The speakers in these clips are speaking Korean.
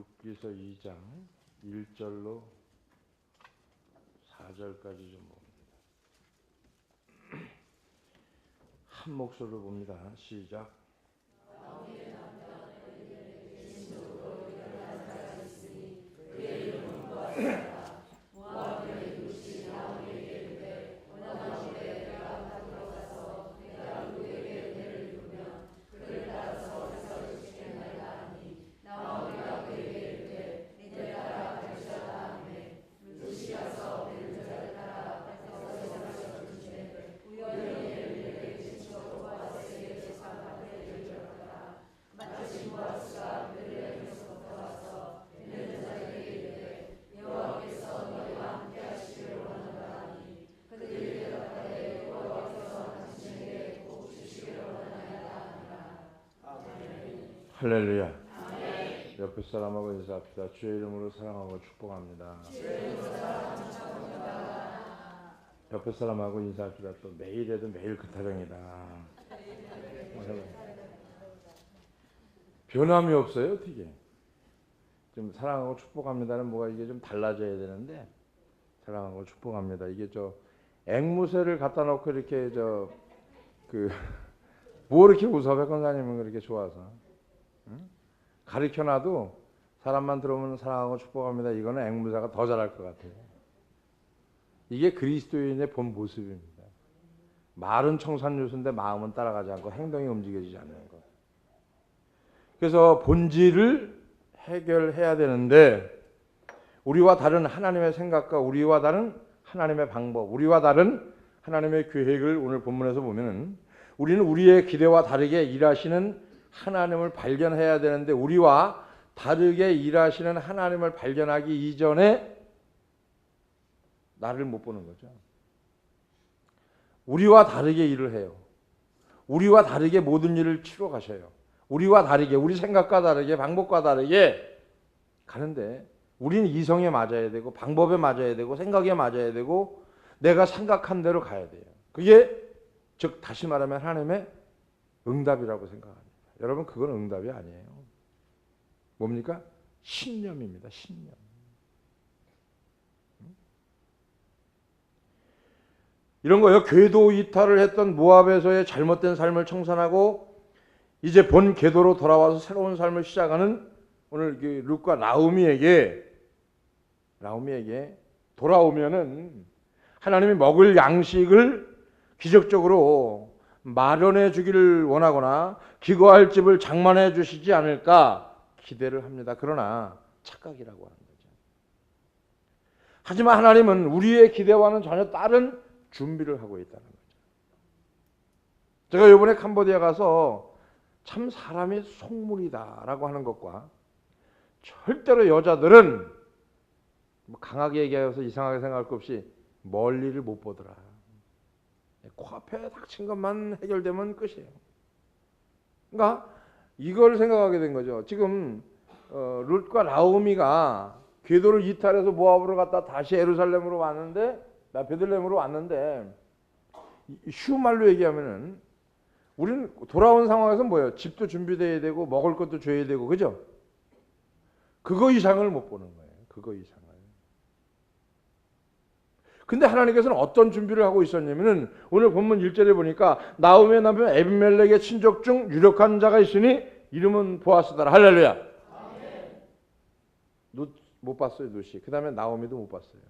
룻기서 2장 1절로 4절까지 좀 봅니다. 한 목소리로 봅니다. 시작. 할렐루야. 옆에 사람하고 인사합시다. 주의 이름으로 사랑하고 축복합니다. 옆에 사람하고 인사합시다. 또 매일 해도 매일 그 타령이다. 변함이 없어요, 어떻게? 좀 사랑하고 축복합니다는 뭐가 이게 좀 달라져야 되는데 사랑하고 축복합니다. 이게 저 앵무새를 갖다 놓고 이렇게 저 그 뭐 이렇게 웃어 백건사님은 그렇게 좋아서 가르쳐놔도 사람만 들어오면 사랑하고 축복합니다. 이거는 앵무새가 더 잘할 것 같아요. 이게 그리스도인의 본 모습입니다. 말은 청산유수인데 마음은 따라가지 않고 행동이 움직여지지 않는 것. 그래서 본질을 해결해야 되는데 우리와 다른 하나님의 생각과 우리와 다른 하나님의 방법, 우리와 다른 하나님의 계획을 오늘 본문에서 보면은 우리는 우리의 기대와 다르게 일하시는 하나님을 발견해야 되는데 우리와 다르게 일하시는 하나님을 발견하기 이전에 나를 못 보는 거죠. 우리와 다르게 일을 해요. 우리와 다르게 모든 일을 치러 가셔요. 우리와 다르게 우리 생각과 다르게 방법과 다르게 가는데 우리는 이성에 맞아야 되고 방법에 맞아야 되고 생각에 맞아야 되고 내가 생각한 대로 가야 돼요. 그게 즉 다시 말하면 하나님의 응답이라고 생각합니다. 여러분 그건 응답이 아니에요. 뭡니까? 신념입니다. 신념. 이런 거요. 궤도 이탈을 했던 모압에서의 잘못된 삶을 청산하고 이제 본 궤도로 돌아와서 새로운 삶을 시작하는 오늘 그 룩과 나우미에게 나우미에게 돌아오면은 하나님이 먹을 양식을 기적적으로 마련해 주기를 원하거나 기거할 집을 장만해 주시지 않을까 기대를 합니다. 그러나 착각이라고 하는 거죠. 하지만 하나님은 우리의 기대와는 전혀 다른 준비를 하고 있다는 거죠. 제가 이번에 캄보디아 가서 참 사람이 속물이다라고 하는 것과 절대로 여자들은 뭐 강하게 얘기해서 이상하게 생각할 것 없이 멀리를 못 보더라. 코앞에 닥친 것만 해결되면 끝이에요. 그러니까 이걸 생각하게 된 거죠. 지금 어, 룻과 라우미가 궤도를 이탈해서 모압으로 갔다 다시 에루살렘으로 왔는데 베들레헴으로 왔는데 쉬운 말로 얘기하면은 우리는 돌아온 상황에서 뭐예요? 집도 준비돼야 되고 먹을 것도 줘야 되고 그죠? 그거 이상을 못 보는 거예요. 그거 이상을. 근데 하나님께서는 어떤 준비를 하고 있었냐면은 오늘 본문 1절에 보니까 나움의 남편 에비멜렉의 친족 중 유력한 자가 있으니 이름은 보아스다라 할렐루야. 못 봤어요, 누시. 그 다음에 나오미도 못 봤어요.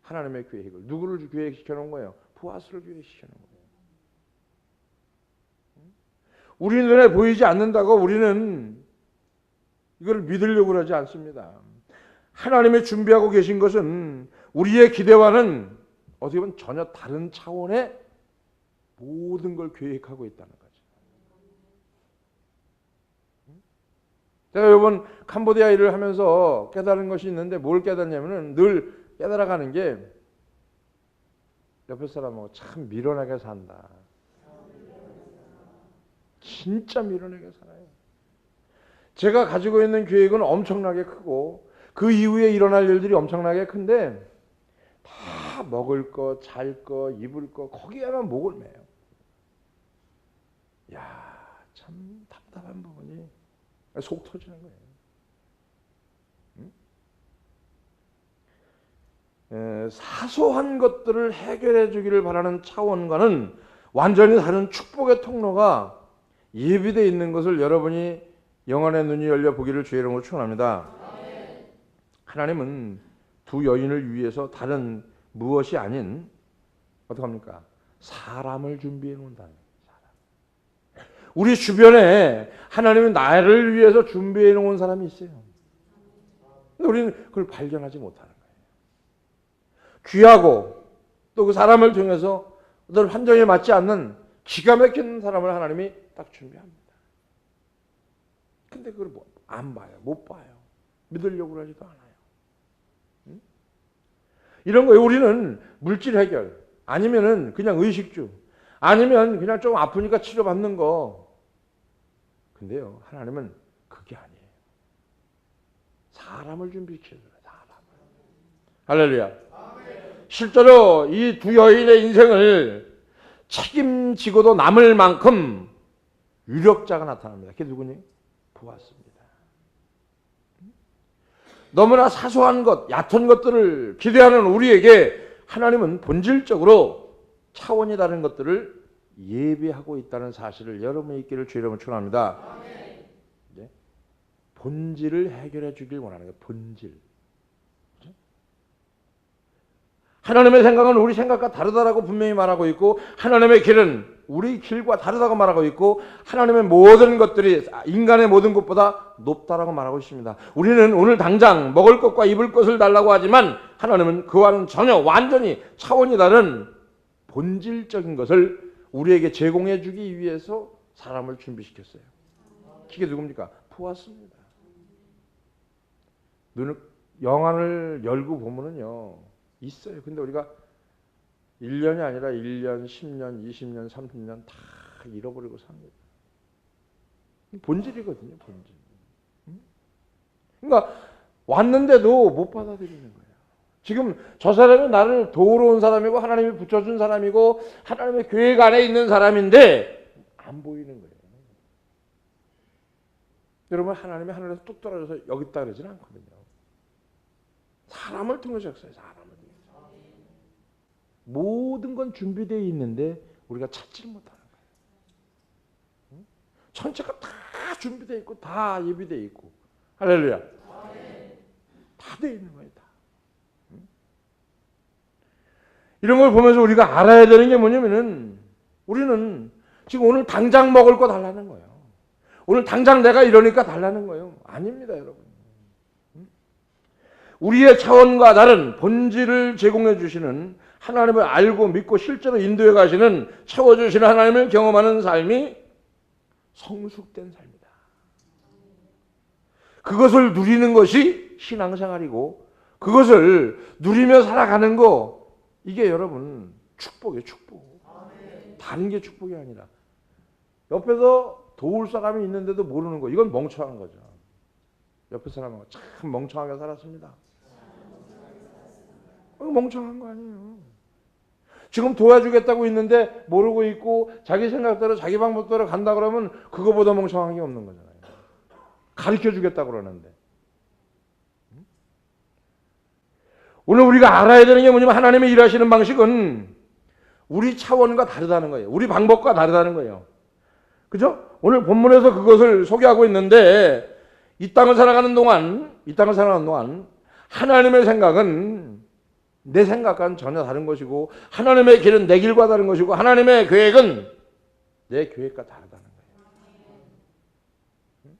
하나님의 계획을 누구를 계획시켜 놓은 거예요? 보아스를 계획시켜 놓은 거예요. 우리 눈에 보이지 않는다고 우리는 이걸 믿으려고 그러지 않습니다. 하나님의 준비하고 계신 것은 우리의 기대와는 어떻게 보면 전혀 다른 차원의 모든 걸 계획하고 있다는 거죠. 제가 이번 캄보디아 일을 하면서 깨달은 것이 있는데 뭘 깨닫냐면은 늘 깨달아가는 게 옆에 사람하고 참 미련하게 산다. 진짜 미련하게 살아요. 제가 가지고 있는 계획은 엄청나게 크고 그 이후에 일어날 일들이 엄청나게 큰데 다 먹을 거, 잘 거, 입을 거 거기에만 목을 매요. 야, 참 답답한 부분이 속 터지는 거예요. 응? 에, 사소한 것들을 해결해 주기를 바라는 차원과는 완전히 다른 축복의 통로가 예비되어 있는 것을 여러분이 영안의 눈이 열려 보기를 주의로 추원합니다. 하나님은 두 여인을 위해서 다른 무엇이 아닌 어떡합니까? 사람을 준비해 놓는다. 우리 주변에 하나님은 나를 위해서 준비해 놓은 사람이 있어요. 근데 우리는 그걸 발견하지 못하는 거예요. 귀하고 또 그 사람을 통해서 어떤 환경에 맞지 않는 기가 막힌 사람을 하나님이 딱 준비합니다. 근데 그걸 뭐안 봐요. 못 봐요. 믿으려고 하지도 않아요. 응? 이런 거에 우리는 물질 해결 아니면은 그냥 의식주 아니면 그냥 좀 아프니까 치료받는 거 근데요 하나님은 그게 아니에요. 사람을 준비시켜줘요. 사람을. 할렐루야. 실제로 이 두 여인의 인생을 책임지고도 남을 만큼 유력자가 나타납니다. 그게 누구니? 보았습니다. 너무나 사소한 것, 얕은 것들을 기대하는 우리에게 하나님은 본질적으로 차원이 다른 것들을 예비하고 있다는 사실을 여러분이 있기를 주 이름으로 축원합니다. 네? 본질을 해결해 주길 원하는 거예요. 본질. 그죠? 하나님의 생각은 우리 생각과 다르다라고 분명히 말하고 있고 하나님의 길은 우리 길과 다르다고 말하고 있고 하나님의 모든 것들이 인간의 모든 것보다 높다라고 말하고 있습니다. 우리는 오늘 당장 먹을 것과 입을 것을 달라고 하지만 하나님은 그와는 전혀 완전히 차원이 다른 본질적인 것을 우리에게 제공해 주기 위해서 사람을 준비시켰어요. 그게 누굽니까? 보았습니다. 눈을 영안을 열고 보면은요. 있어요. 근데 우리가 1년이 아니라 1년, 10년, 20년, 30년 다 잃어버리고 삽니다. 본질이거든요, 본질. 그러니까 왔는데도 못 받아들이는 거예요. 지금 저 사람이 나를 도우러 온 사람이고 하나님이 붙여준 사람이고 하나님의 교회 안에 있는 사람인데 안 보이는 거예요. 여러분 하나님이 하늘에서 뚝 떨어져서 여기 있다 그러지는 않거든요. 사람을 통해서 역사해 통해서. 모든 건 준비되어 있는데 우리가 찾지를 못하는 거예요. 전체가 다 준비되어 있고 다 예비되어 있고 할렐루야. 다 되어 있는 거예요. 다. 이런 걸 보면서 우리가 알아야 되는 게 뭐냐면은 우리는 지금 오늘 당장 먹을 거 달라는 거예요. 오늘 당장 내가 이러니까 달라는 거예요. 아닙니다, 여러분. 우리의 차원과 다른 본질을 제공해 주시는 하나님을 알고 믿고 실제로 인도해 가시는 채워 주시는 하나님을 경험하는 삶이 성숙된 삶이다. 그것을 누리는 것이 신앙생활이고 그것을 누리며 살아가는 거 이게 여러분 축복이에요, 축복. 다른 게 축복이 아니라 옆에서 도울 사람이 있는데도 모르는 거 이건 멍청한 거죠. 옆에 사람하고 참 멍청하게 살았습니다. 이거 멍청한 거 아니에요. 지금 도와주겠다고 있는데 모르고 있고 자기 생각대로 자기 방법대로 간다 그러면 그거보다 멍청한 게 없는 거잖아요. 가르쳐 주겠다고 그러는데. 오늘 우리가 알아야 되는 게 뭐냐면 하나님의 일하시는 방식은 우리 차원과 다르다는 거예요. 우리 방법과 다르다는 거예요. 그죠? 오늘 본문에서 그것을 소개하고 있는데 이 땅을 살아가는 동안 이 땅을 살아가는 동안 하나님의 생각은 내 생각과는 전혀 다른 것이고 하나님의 길은 내 길과 다른 것이고 하나님의 계획은 내 계획과 다르다는 거예요.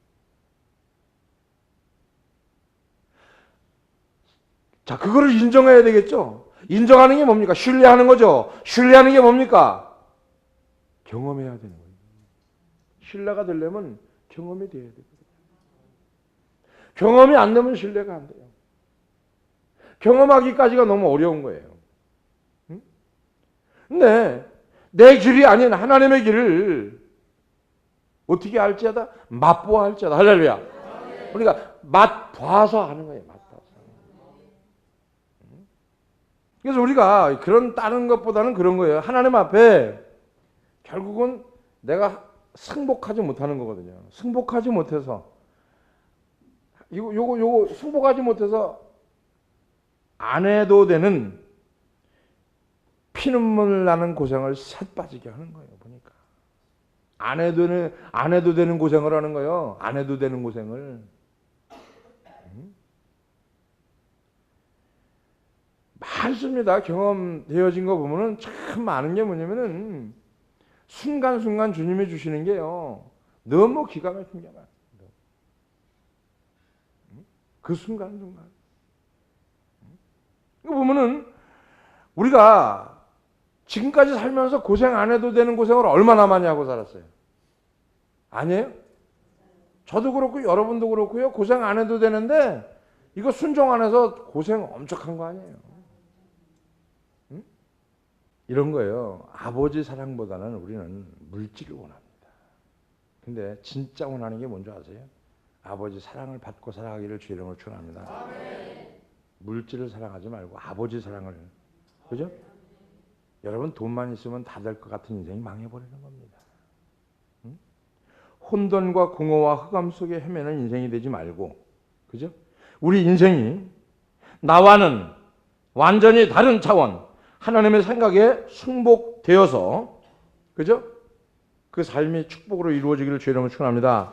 자, 그거를 인정해야 되겠죠. 인정하는 게 뭡니까? 신뢰하는 거죠. 신뢰하는 게 뭡니까? 경험해야 되는 거예요. 신뢰가 되려면 경험이 돼야 되거든요. 경험이 안 되면 신뢰가 안 돼요. 경험하기까지가 너무 어려운 거예요. 응? 근데 내 길이 아닌 하나님의 길을 어떻게 할지하다 맛보아 할지하다 할렐루야. 그러니까 맛봐서 하는 거예요. 맛봐서. 그래서 우리가 그런 다른 것보다는 그런 거예요. 하나님 앞에 결국은 내가 승복하지 못하는 거거든요. 승복하지 못해서 이거 요거 요거 승복하지 못해서 안 해도 되는 피눈물 나는 고생을 셋 빠지게 하는 거예요. 보니까 안 해도 되는 안 해도 되는 고생을 하는 거예요. 안 해도 되는 고생을 음? 많습니다. 경험되어진 거 보면은 참 많은 게 뭐냐면은 순간순간 주님이 주시는 게요. 너무 기가 막힌 게 많아요. 그 순간순간. 이거 보면은 우리가 지금까지 살면서 고생 안 해도 되는 고생을 얼마나 많이 하고 살았어요? 아니에요? 저도 그렇고 여러분도 그렇고요. 고생 안 해도 되는데 이거 순종 안 해서 고생 엄청 한 거 아니에요? 응? 이런 거예요. 아버지 사랑보다는 우리는 물질을 원합니다. 근데 진짜 원하는 게 뭔지 아세요? 아버지 사랑을 받고 살아가기를 주 이름으로 축원합니다. 물질을 사랑하지 말고 아버지 사랑을 그죠? 여러분 돈만 있으면 다 될 것 같은 인생이 망해버리는 겁니다. 응? 혼돈과 공허와 흑암 속에 헤매는 인생이 되지 말고 그죠? 우리 인생이 나와는 완전히 다른 차원 하나님의 생각에 승복되어서 그죠? 그 삶이 축복으로 이루어지기를 주 이름으로 축원합니다.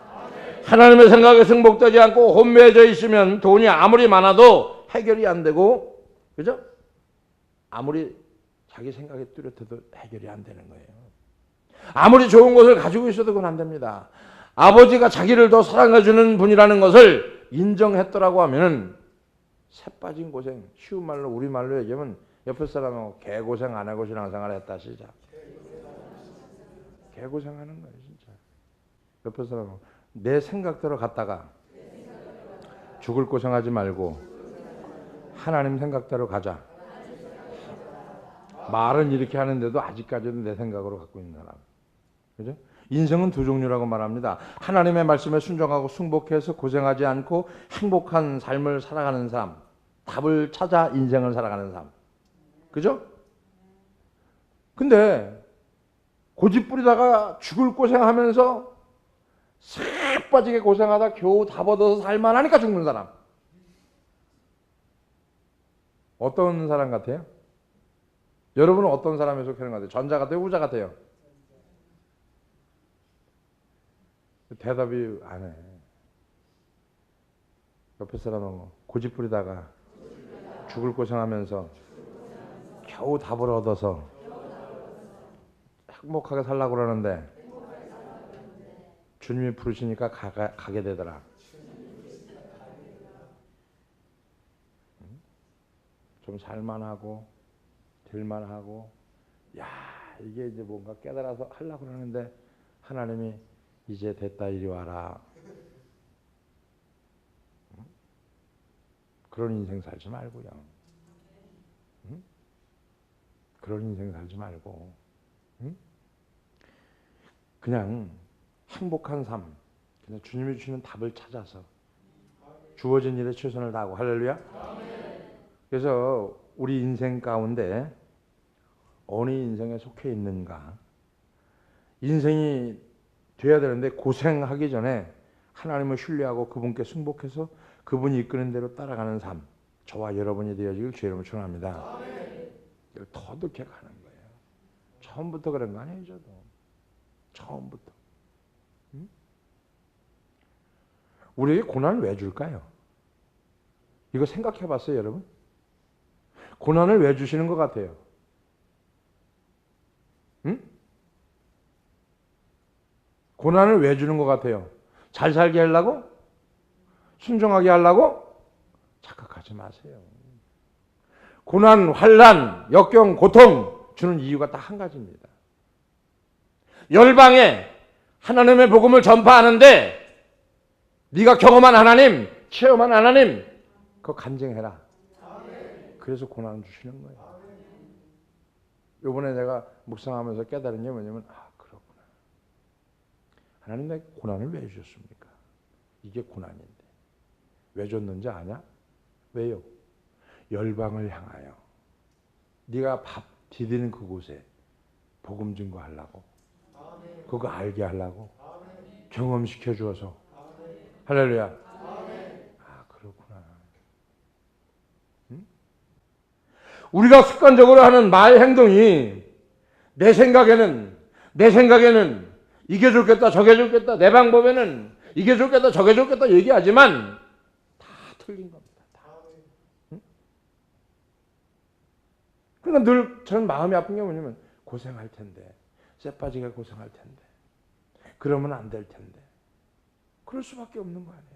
하나님의 생각에 승복되지 않고 혼매져 있으면 돈이 아무리 많아도 해결이 안 되고 그죠? 아무리 자기 생각에 뚜렷해도 해결이 안 되는 거예요. 아무리 좋은 것을 가지고 있어도 그건 안 됩니다. 아버지가 자기를 더 사랑해 주는 분이라는 것을 인정했더라고 하면은 새 빠진 고생 쉬운 말로 우리 말로 얘기하면 옆에 사람하고 개고생 안 하고 신앙생활 했다 시작. 개고생하는 거예요 진짜. 옆에 사람하고 내 생각대로 갔다가 죽을 고생하지 말고 하나님 생각대로 가자. 말은 이렇게 하는데도 아직까지도 내 생각으로 갖고 있는 사람. 그죠? 인생은 두 종류라고 말합니다. 하나님의 말씀에 순종하고 승복해서 고생하지 않고 행복한 삶을 살아가는 삶. 답을 찾아 인생을 살아가는 삶. 그죠? 근데 고집 부리다가 죽을 고생하면서 싹 빠지게 고생하다 겨우 답 얻어서 살만하니까 죽는 사람. 어떤 사람 같아요? 여러분은 어떤 사람에 속하는 것 같아요? 전자 같아요? 후자 같아요? 대답이 안 해. 옆에 사람은 고집 부리다가 죽을 고생하면서 겨우 답을 얻어서 행복하게 살라고 그러는데 주님이 부르시니까 가게 되더라. 좀 살만하고 될만하고 야 이게 이제 뭔가 깨달아서 하려고 그러는데 하나님이 이제 됐다 이리 와라. 응? 그런 인생 살지 말고요. 응? 그런 인생 살지 말고 응? 그냥 행복한 삶, 그냥 주님이 주시는 답을 찾아서 주어진 일에 최선을 다하고 할렐루야. 그래서 우리 인생 가운데 어느 인생에 속해 있는가? 인생이 돼야 되는데 고생하기 전에 하나님을 신뢰하고 그분께 승복해서 그분이 이끄는 대로 따라가는 삶. 저와 여러분이 되어지길 주의 이름으로 축원합니다. 이걸 터득해 가는 거예요. 처음부터 그런 거 아니에요, 저도. 처음부터. 응? 우리에게 고난을 왜 줄까요? 이거 생각해 봤어요, 여러분? 고난을 왜 주시는 것 같아요? 응? 고난을 왜 주는 것 같아요? 잘 살게 하려고? 순종하게 하려고? 착각하지 마세요. 고난, 환란, 역경, 고통 주는 이유가 딱 한 가지입니다. 열방에 하나님의 복음을 전파하는데 네가 경험한 하나님, 체험한 하나님, 그거 간증해라. 그래서 고난을 주시는 거예요. 요번에 내가 묵상하면서 깨달은 게 뭐냐면 아 그렇구나. 하나님 내 고난을 왜 주셨습니까? 이게 고난인데 왜 줬는지 아냐? 왜요? 열방을 향하여 네가 밥 디디는 그곳에 복음 증거하려고 그거 알게 하려고 경험시켜 주어서 할렐루야. 아 그렇구나. 응? 우리가 습관적으로 하는 말 행동이 내 생각에는 내 생각에는 이게 좋겠다 저게 좋겠다 내 방법에는 이게 좋겠다 저게 좋겠다 얘기하지만 다 틀린 겁니다. 다. 응? 그러니까 늘 저는 마음이 아픈 게 뭐냐면 고생할 텐데 쇠빠지게 고생할 텐데 그러면 안 될 텐데 그럴 수밖에 없는 거 아니에요.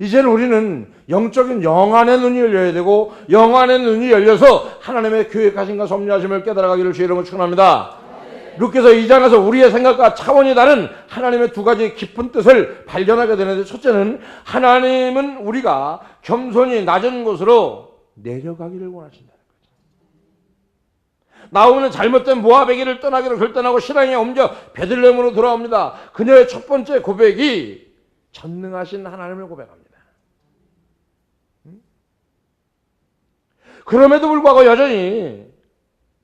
이제는 우리는 영적인 영안의 눈이 열려야 되고 영안의 눈이 열려서 하나님의 계획하신과 섭리하심을 깨달아가기를 주의 이름으로 축원합니다. 루께서 2장에서 우리의 생각과 차원이 다른 하나님의 두 가지 깊은 뜻을 발견하게 되는데 첫째는 하나님은 우리가 겸손히 낮은 곳으로 내려가기를 원하신다는 거죠. 나오는 잘못된 길을 떠나기로 결단하고 신앙에 옮겨 베들레헴으로 돌아옵니다. 그녀의 첫 번째 고백이 전능하신 하나님을 고백합니다. 음? 그럼에도 불구하고 여전히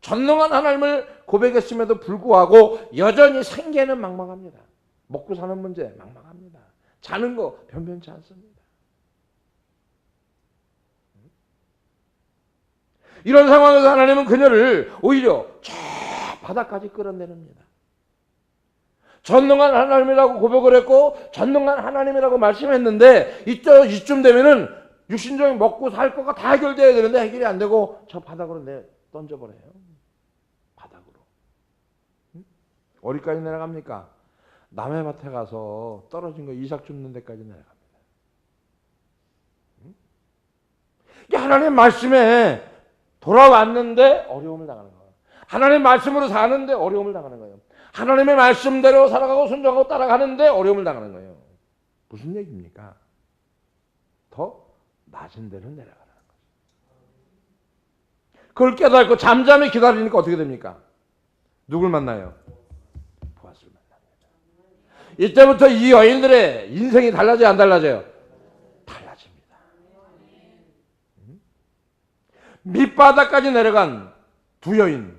전능한 하나님을 고백했음에도 불구하고 여전히 생계는 망망합니다. 먹고 사는 문제 망망합니다. 자는 거 변변치 않습니다. 이런 상황에서 하나님은 그녀를 오히려 저 바닥까지 끌어내립니다. 전능한 하나님이라고 고백을 했고 전능한 하나님이라고 말씀했는데 이쯤, 이쯤 되면은 육신적인 먹고 살 거가 다 해결돼야 되는데 해결이 안 되고 저 바닥으로 내 던져버려요. 바닥으로. 응? 어디까지 내려갑니까? 남의 밭에 가서 떨어진 거 이삭 줍는 데까지 내려갑니다. 응? 이게 하나님 말씀에 돌아왔는데 어려움을 당하는 거예요. 하나님 말씀으로 사는데 어려움을 당하는 거예요. 하나님의 말씀대로 살아가고 순종하고 따라가는데 어려움을 당하는 거예요. 무슨 얘기입니까? 더 낮은 데로 내려가라는 거죠. 그걸 깨닫고 잠잠히 기다리니까 어떻게 됩니까? 누굴 만나요? 보아스를 만납니다. 이때부터 이 여인들의 인생이 달라져요, 안 달라져요? 달라집니다. 음? 밑바닥까지 내려간 두 여인,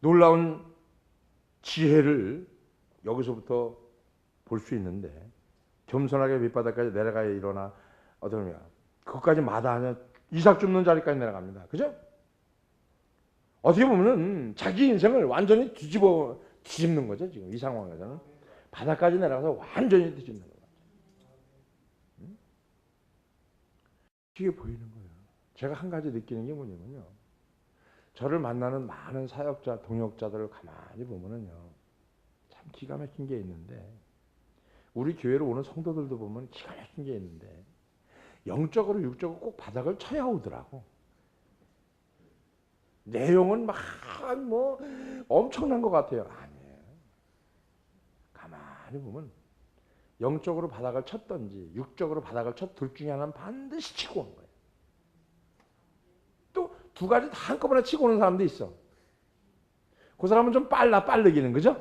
놀라운 지혜를 여기서부터 볼 수 있는데 겸손하게 밑바닥까지 내려가야 일어나 어떠냐 그것까지 마다하냐 이삭 줍는 자리까지 내려갑니다. 그죠? 어떻게 보면은 자기 인생을 완전히 뒤집어 뒤집는 거죠 지금 이 상황에서는 바닥까지 내려가서 완전히 뒤집는 거죠. 음? 이게 보이는 거예요. 제가 한 가지 느끼는 게 뭐냐면요. 저를 만나는 많은 사역자, 동역자들을 가만히 보면은요. 참 기가 막힌 게 있는데 우리 교회로 오는 성도들도 보면 기가 막힌 게 있는데 영적으로 육적으로 꼭 바닥을 쳐야 오더라고. 내용은 막 뭐 엄청난 것 같아요. 아니에요. 가만히 보면 영적으로 바닥을 쳤던지 육적으로 바닥을 쳤 둘 중에 하나는 반드시 치고 온 거예요. 또두 가지 다 한꺼번에 치고 오는 사람도 있어. 그 사람은 좀 빨라 빠르기는 그죠?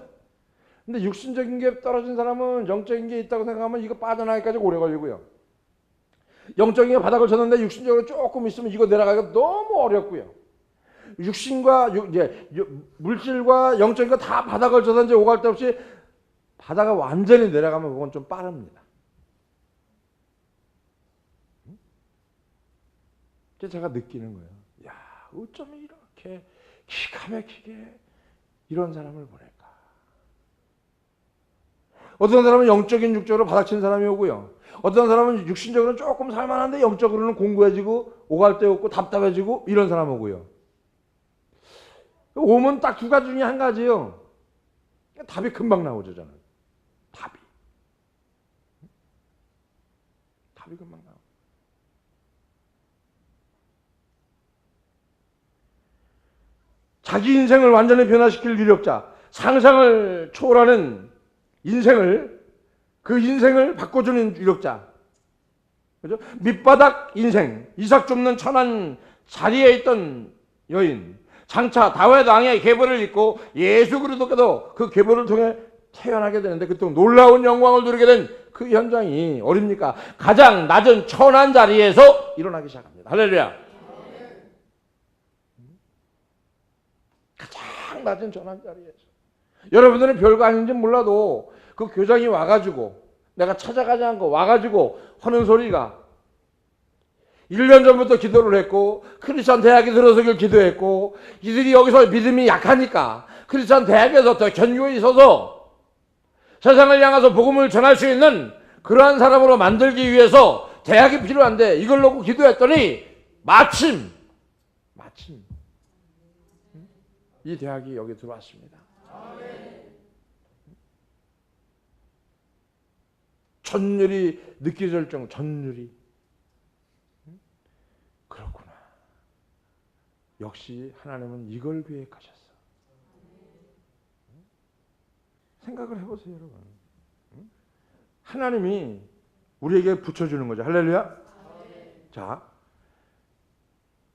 근데 육신적인 게 떨어진 사람은 영적인 게 있다고 생각하면 이거 빠져나기까지 오래 걸리고요. 영적인 게 바닥을 쳤는데 육신적으로 조금 있으면 이거 내려가기가 너무 어렵고요. 육신과 육, 이제 물질과 영적인 거 다 바닥을 쳐서 이제 오갈 데 없이 바다가 완전히 내려가면 그건 좀 빠릅니다. 제가 느끼는 거예요. 야, 어쩜 이렇게 기가 막히게 이런 사람을 보낼까? 어떤 사람은 영적인 육적으로 바닥친 사람이 오고요. 어떤 사람은 육신적으로는 조금 살만한데 영적으로는 공고해지고 오갈 데 없고 답답해지고 이런 사람 오고요. 오면 딱 두 가지 중에 한 가지요. 답이 금방 나오죠, 저는. 답이. 답이 금방 나오. 자기 인생을 완전히 변화시킬 유력자, 상상을 초월하는 인생을 그 인생을 바꿔주는 유력자. 그죠? 밑바닥 인생, 이삭 줍는 천한 자리에 있던 여인, 장차 다윗 왕의 계보를 입고 예수 그리스도께도 그 계보를 통해 태어나게 되는데 그때 놀라운 영광을 누리게 된 그 현장이 어딥니까? 가장 낮은 천한 자리에서 일어나기 시작합니다. 할렐루야. 가장 낮은 천한 자리에서. 여러분들은 별거 아닌지 몰라도 그 교장이 와가지고 내가 찾아가지 않고 와가지고 하는 소리가 1년 전부터 기도를 했고 크리스천 대학에 들어서길 기도했고 이들이 여기서 믿음이 약하니까 크리스천 대학에서 더 견고히 서서 세상을 향해서 복음을 전할 수 있는 그러한 사람으로 만들기 위해서 대학이 필요한데 이걸 놓고 기도했더니 마침 마침 이 대학이 여기 들어왔습니다. 전율이 느껴질 정도 전율이 그렇구나. 역시 하나님은 이걸 계획하셨어. 생각을 해보세요, 여러분. 하나님이 우리에게 붙여주는 거죠. 할렐루야. 자,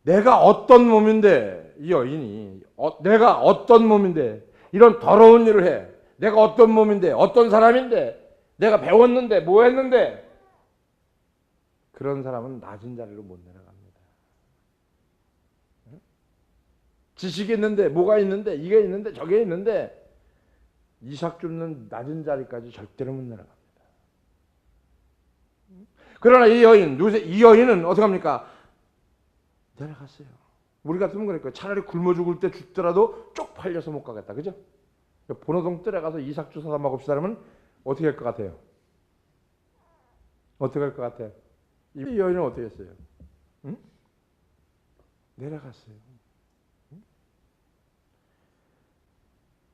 내가 어떤 몸인데 이 여인이 어, 내가 어떤 몸인데 이런 더러운 일을 해. 내가 어떤 몸인데 어떤 사람인데 내가 배웠는데 뭐 했는데 그런 사람은 낮은 자리로 못 내려갑니다. 응? 지식이 있는데 뭐가 있는데 이게 있는데 저게 있는데 이삭 줍는 낮은 자리까지 절대로 못 내려갑니다. 그러나 이 여인, 이 여인은 어떻게 합니까? 내려갔어요. 우리 같으면 그러니까 차라리 굶어 죽을 때 죽더라도 쪽팔려서 못 가겠다. 그죠? 본호동 뜰에 가서 이삭 주 사다 먹읍시다 그러면 어떻게 할 것 같아요? 어떻게 할 것 같아요? 이 여인은 어떻게 했어요? 응? 내려갔어요. 응?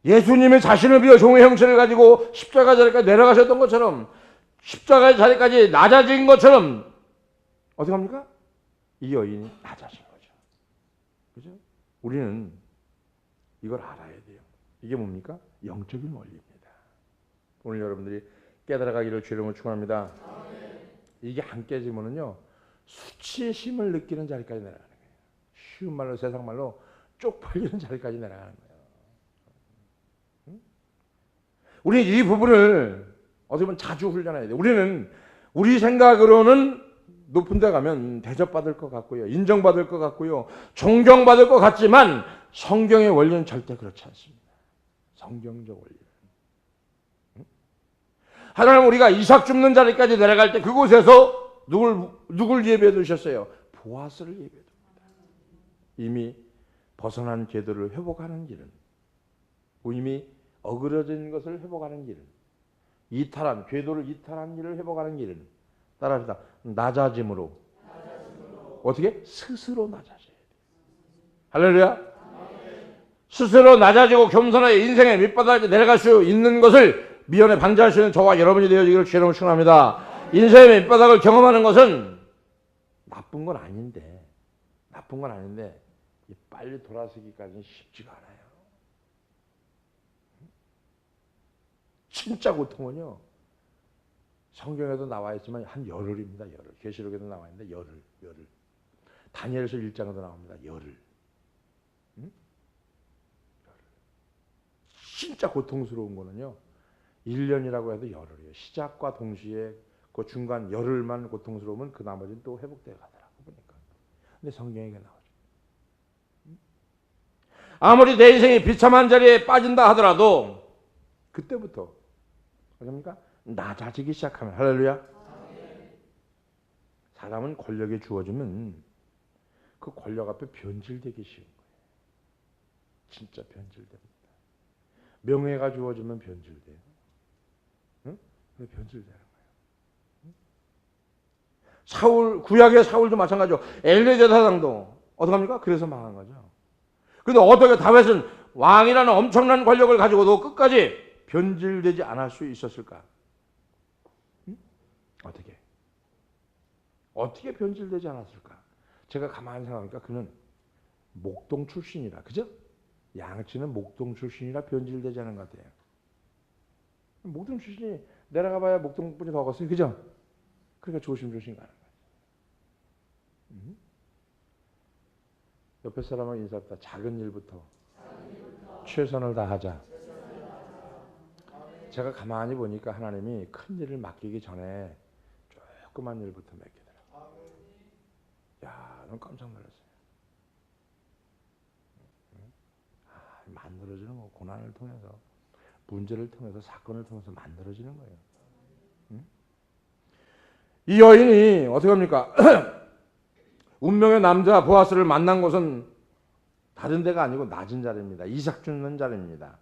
예수님의 자신을 비워 종의 형체를 가지고 십자가 자리까지 내려가셨던 것처럼 십자가 자리까지 낮아진 것처럼 어떻게 합니까? 이 여인이 낮아진 거죠. 그죠? 우리는 이걸 알아야 돼요. 이게 뭡니까? 영적인 원리입니다. 오늘 여러분들이 깨달아가기를 주름을 축원합니다. 이게 안 깨지면은요 수치의 힘을 느끼는 자리까지 내려가는 거예요. 쉬운 말로 세상 말로 쪽팔리는 자리까지 내려가는 거예요. 응? 우리 이 부분을 어떻게 보면 자주 훈련해야 돼요. 우리는 우리 생각으로는 높은 데 가면 대접받을 것 같고요. 인정받을 것 같고요. 존경받을 것 같지만 성경의 원리는 절대 그렇지 않습니다. 성경적 원리. 하나님 우리가 이삭 줍는 자리까지 내려갈 때 그곳에서 누굴 누굴 예배해 두셨어요? 보아스를 예배해 둡니다. 이미 벗어난 궤도를 회복하는 길은 이미 어그러진 것을 회복하는 길은 이탈한 궤도를 이탈한 길을 회복하는 길은 따라합시다. 낮아짐으로. 어떻게 스스로 낮아져야 돼. 할렐루야. 스스로 낮아지고 겸손하게 인생의 밑바닥에 내려갈 수 있는 것을 미연에 방지할 수 있는 저와 여러분이 되어지기를 주님을 축원합니다. 인생의 밑바닥을 경험하는 것은 나쁜 건 아닌데 나쁜 건 아닌데 빨리 돌아서기까지는 쉽지가 않아요. 진짜 고통은요. 성경에도 나와 있지만 한 열흘입니다. 열흘. 계시록에도 나와 있는데 열흘, 열흘. 다니엘서 1장에도 나옵니다. 열흘. 응? 열흘. 진짜 고통스러운 거는요. 1년이라고 해도 열흘이에요. 시작과 동시에 그 중간 열흘만 고통스러우면 그 나머지는 또 회복되어 가더라고 보니까. 근데 성경에 나오죠. 아무리 내 인생이 비참한 자리에 빠진다 하더라도 그때부터 그러니까 낮아지기 시작하면 할렐루야. 사람은 권력에 주어지면 그 권력 앞에 변질되기 쉬운 거예요. 진짜 변질됩니다. 명예가 주어지면 변질돼요. 응? 변질되는 거예요. 사울 구약의 사울도 마찬가지고 엘리제 사장도 어떻게 합니까? 그래서 망한 거죠. 근데 어떻게 다윗은 왕이라는 엄청난 권력을 가지고도 끝까지 변질되지 않을 수 있었을까? 응? 어떻게? 어떻게 변질되지 않았을까? 제가 가만히 생각하니까 그는 목동 출신이라, 그죠? 양치는 목동 출신이라 변질되지 않은 것 같아요. 목동 출신이 내려가 봐야 목동뿐이 더 컸어요. 그죠? 그러니까 조심조심 가는 거예요. 음? 옆에 사람하고 인사합다 작은 일부터, 최선을 다하자. 제가 가만히 보니까 하나님이 큰 일을 맡기기 전에 조그만 일부터 맡기더라고요. 야, 넌 깜짝 놀랐어요. 아, 만들어지는 거 고난을 통해서 문제를 통해서 사건을 통해서 만들어지는 거예요. 응? 이 여인이 어떻게 합니까? 운명의 남자 보아스를 만난 곳은 다른 데가 아니고 낮은 자리입니다. 이삭 죽는 자리입니다.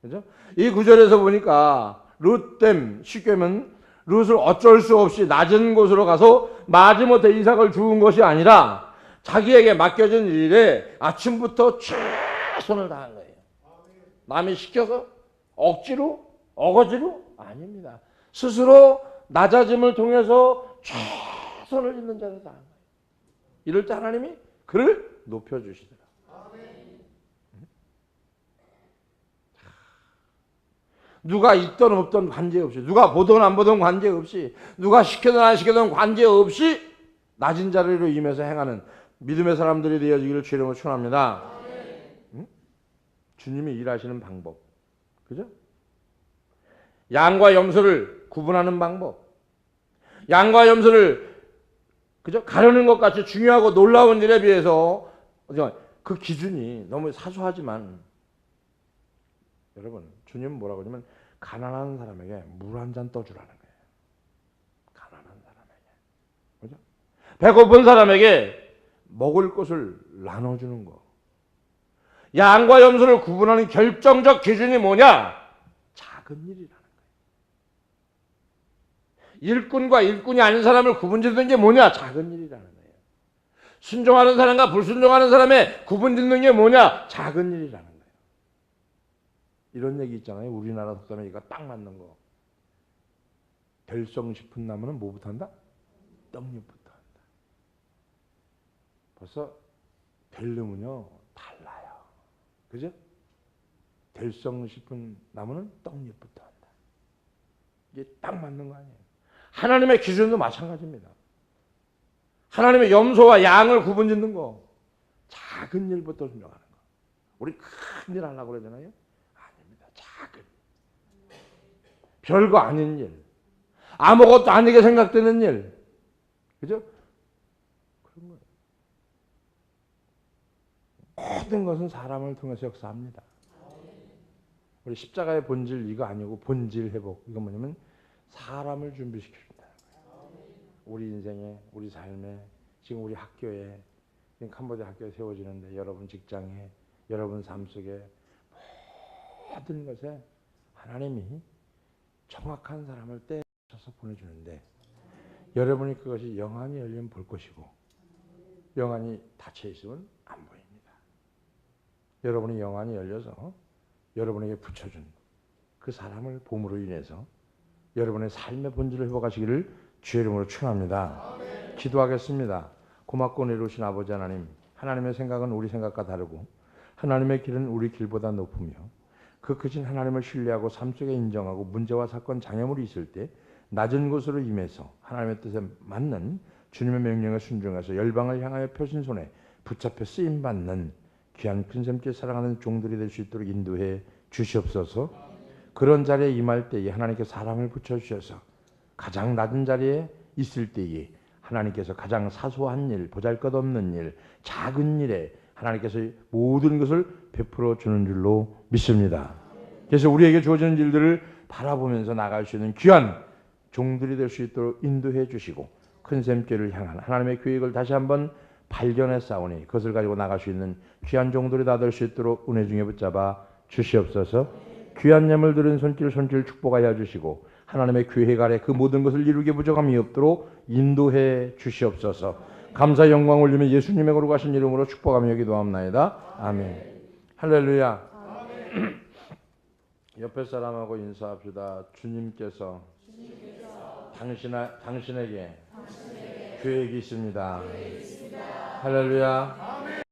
그죠? 이 구절에서 보니까 룻댐 쉽게 하면 룻을 어쩔 수 없이 낮은 곳으로 가서 마지못해 이삭을 죽은 것이 아니라 자기에게 맡겨진 일에 아침부터 최선을 다한 거예요. 남이 시켜서 억지로 어거지로 아닙니다. 스스로 낮아짐을 통해서 최선을 있는 자를 다한 거예요. 이럴 때 하나님이 그를 높여주시더라. 누가 있던 없던 관계없이 누가 보던 안 보던 관계없이 누가 시켜든 안 시켜든 관계없이 낮은 자리로 임해서 행하는 믿음의 사람들이 되어지기를 주님으로 축원합니다. 응? 주님이 일하시는 방법. 그죠? 양과 염소를 구분하는 방법. 양과 염소를 그죠? 가르는 것 같이 중요하고 놀라운 일에 비해서 그 기준이 너무 사소하지만 여러분 주님은 뭐라고 하냐면 가난한 사람에게 물 한 잔 떠주라는 거예요. 가난한 사람에게. 그죠? 배고픈 사람에게 먹을 것을 나눠주는 거. 양과 염소를 구분하는 결정적 기준이 뭐냐? 작은 일이라는 거예요. 일꾼과 일꾼이 아닌 사람을 구분짓는 게 뭐냐? 작은 일이라는 거예요. 순종하는 사람과 불순종하는 사람의 구분짓는 게 뭐냐? 작은 일이라는 거예요. 이런 얘기 있잖아요. 우리나라 속담에 이거 딱 맞는 거. 될성 싶은 나무는 뭐부터 한다? 떡잎부터 한다. 벌써 될려면요 달라요. 그죠? 될성 싶은 나무는 떡잎부터 한다. 이게 딱 맞는 거 아니에요. 하나님의 기준도 마찬가지입니다. 하나님의 염소와 양을 구분 짓는 거 작은 일부터 생각하는 거. 우리 큰 일 하려고 그러잖아요. 아닙니다. 작은 별거 아닌 일. 아무것도 아니게 생각되는 일. 그죠? 그런 거예요. 모든 것은 사람을 통해서 역사합니다. 우리 십자가의 본질 이거 아니고 본질 회복. 이거 뭐냐면 사람을 준비시켜준다는 거예요. 우리 인생에, 우리 삶에, 지금 우리 학교에, 지금 캄보디아 학교에 세워지는데 여러분 직장에, 여러분 삶 속에 모든 것에 하나님이 정확한 사람을 떼쳐서 보내주는데 여러분이 그것이 영안이 열리면 볼 것이고 영안이 닫혀 있으면 안 보입니다. 여러분이 영안이 열려서 여러분에게 붙여준 그 사람을 봄으로 인해서 여러분의 삶의 본질을 회복하시기를 주의 이름으로 축원합니다. 기도하겠습니다. 고맙고 내려오신 아버지 하나님, 하나님의 생각은 우리 생각과 다르고 하나님의 길은 우리 길보다 높으며 그 크신 하나님을 신뢰하고 삶 속에 인정하고 문제와 사건 장애물이 있을 때 낮은 곳으로 임해서 하나님의 뜻에 맞는 주님의 명령에 순종해서 열방을 향하여 펴신 손에 붙잡혀 쓰임 받는 귀한 큰샘께 사랑하는 종들이 될 수 있도록 인도해 주시옵소서. 그런 자리에 임할 때에 하나님께 사람을 붙여 주셔서 가장 낮은 자리에 있을 때에 하나님께서 가장 사소한 일, 보잘것없는 일, 작은 일에 하나님께서 모든 것을 베풀어 주는 줄로 믿습니다. 그래서 우리에게 주어지는 일들을 바라보면서 나갈 수 있는 귀한 종들이 될 수 있도록 인도해 주시고 큰 샘교를 향한 하나님의 계획을 다시 한번 발견해 싸우니 그것을 가지고 나갈 수 있는 귀한 종들이 다 될 수 있도록 은혜 중에 붙잡아 주시옵소서. 귀한 예물 들은 손길 손길 축복하여 주시고 하나님의 계획 아래 그 모든 것을 이루게 부족함이 없도록 인도해 주시옵소서. 감사 영광 올리며 예수님의 거룩하신 이름으로 축복하며 기도합나이다. 아멘. 할렐루야. 옆에 사람하고 인사합시다. 주님께서, 당신 당신에게 계획이 있습니다. 할렐루야.